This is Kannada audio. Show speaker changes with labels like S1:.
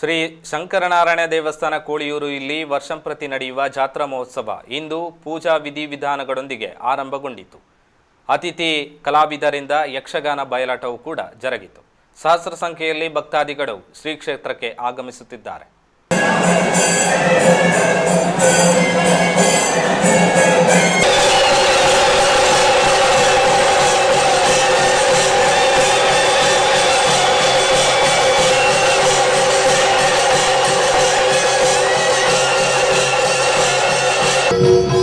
S1: ಶ್ರೀ ಶಂಕರನಾರಾಯಣ ದೇವಸ್ಥಾನ ಕೋಳಿಯೂರು ಇಲ್ಲಿ ವರ್ಷಂಪ್ರತಿ ನಡೆಯುವ ಜಾತ್ರಾ ಮಹೋತ್ಸವ. ಇಂದು ಪೂಜಾ ವಿಧಿವಿಧಾನಗಳೊಂದಿಗೆ ಆರಂಭಗೊಂಡಿತು. ಅತಿಥಿ ಕಲಾವಿದರಿಂದ ಯಕ್ಷಗಾನ ಬಯಲಾಟವು ಕೂಡ ಜರುಗಿತು. ಸಹಸ್ರ ಸಂಖ್ಯೆಯಲ್ಲಿ ಭಕ್ತಾದಿಗಳು ಶ್ರೀ ಕ್ಷೇತ್ರಕ್ಕೆ ಆಗಮಿಸುತ್ತಿದ್ದಾರೆ. Thank you.